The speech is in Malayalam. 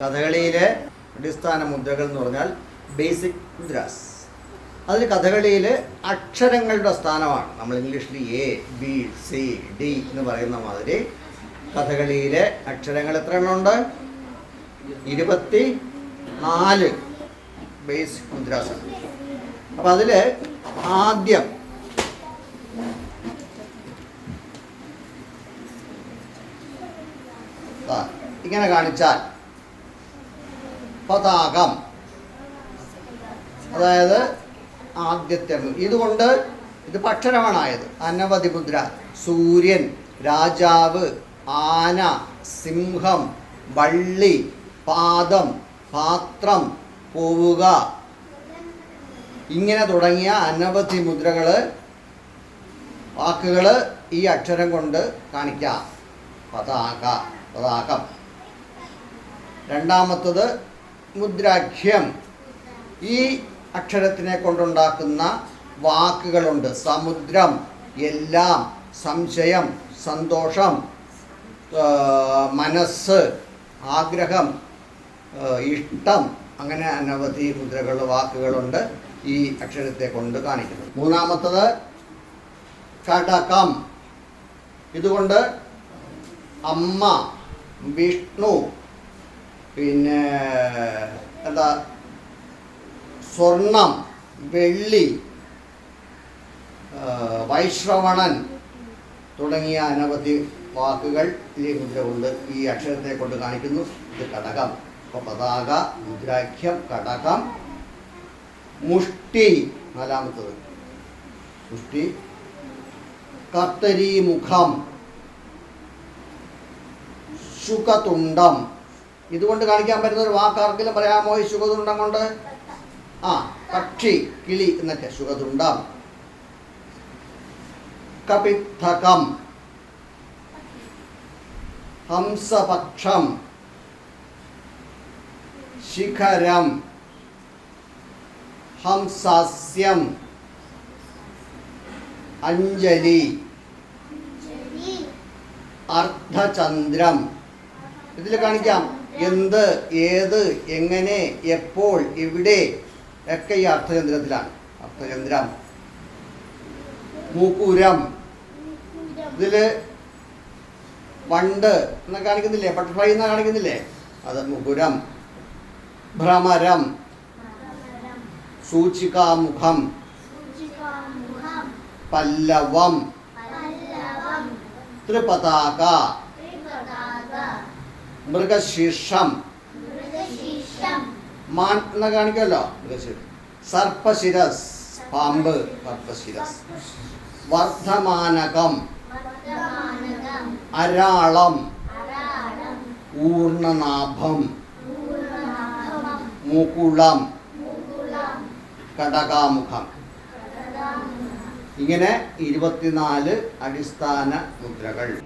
കഥകളിയിലെ അടിസ്ഥാന മുദ്രകൾ എന്ന് പറഞ്ഞാൽ ബേസിക് മുദ്രാസ്. അതിൽ കഥകളിയിൽ അക്ഷരങ്ങളുടെ സ്ഥാനമാണ്. നമ്മൾ ഇംഗ്ലീഷിൽ എ ബി സി ഡി എന്ന് പറയുന്ന മാതിരി കഥകളിയിലെ അക്ഷരങ്ങൾ എത്ര എണ്ണം ഉണ്ട് ഇരുപത്തി നാല് ബേസിക് മുദ്രാസ് അപ്പം അതിൽ ആദ്യം ഇങ്ങനെ കാണിച്ചാൽ പതാകം. അതായത് ആദ്യത്തെ ഇതുകൊണ്ട് ഇത് പക്ഷരമാണായത് അനവധി മുദ്ര. സൂര്യൻ രാജാവ് ആന സിംഹം വള്ളി പാദം പാത്രം പോവുക. ഇങ്ങനെ തുടങ്ങിയ അനവധി മുദ്രകൾ വാക്കുകൾ ഈ അക്ഷരം കൊണ്ട് കാണിക്കാം. പതാക പതാകം. രണ്ടാമത്തത് മുദ്രാഖ്യം ഈ അക്ഷരത്തിനെ കൊണ്ടുണ്ടാക്കുന്ന വാക്കുകളുണ്ട്. സമുദ്രം എല്ലാം സംശയം സന്തോഷം മനസ്സ് ആഗ്രഹം ഇഷ്ടം അങ്ങനെ അനവധി മുദ്രകൾ വാക്കുകളുണ്ട് ഈ അക്ഷരത്തെ കൊണ്ട് കാണിക്കുന്നത്. മൂന്നാമത്തത് കടകം ഇതുകൊണ്ട് അമ്മ വിഷ്ണു പിന്നെ എന്താ സ്വർണം വെള്ളി വൈശ്രവണൻ തുടങ്ങിയ അനവധി വാക്കുകൾ ഈ കൊണ്ട് ഈ അക്ഷരത്തെ കൊണ്ട് കാണിക്കുന്നു. ഇത് കടകം. അപ്പോൾ പതാക മുദ്രാഖ്യം കടകം മുഷ്ടി നാലാമത്തത്. മുഷ്ടി കർത്തരി മുഖം ശുഖതുണ്ടം ഇതുകൊണ്ട് കാണിക്കാൻ പറ്റുന്ന ഒരു വാക്കാർക്കെങ്കിലും പറയാമോ? ഈ ശുഖതുണ്ടം കൊണ്ട്? ആ പക്ഷി കിളി എന്നൊക്കെ ശുഖതുണ്ടം കപിത്തകം. ഹംസപക്ഷം. ശിഖരം. ഹംസാസ്യം. അഞ്ജലി. അർദ്ധചന്ദ്രം. ഇതിൽ കാണിക്കാം. എന്ത് ഏത് എങ്ങനെ എപ്പോൾ എവിടെ ഒക്കെ ഈ അർത്ഥചന്ദ്രത്തിലാണ്. അർത്ഥചന്ദ്രം. മൂക്കൂരം. ഇതിൽ വണ്ട് എന്ന് കാണിക്കുന്നില്ലേ? ബട്ടർഫ്ലൈ എന്ന് കാണിക്കുന്നില്ലേ? അത് മുകുരം. ഭ്രമരം. സൂചികാമുഖം. പല്ലവം. ത്രിപതാക. മൃഗശീർഷം. മാൻ എന്ന് കാണിക്കുമല്ലോ മൃഗശീർഷം. സർപ്പശിരസ്. പാമ്പ്. സർപ്പശിരസ്. വർദ്ധമാനകം. അരാളം. ഊർണനാഭം. മൂക്കുളം. കടകാമുഖം. ഇങ്ങനെ ഇരുപത്തിനാല് അടിസ്ഥാന മുദ്രകൾ.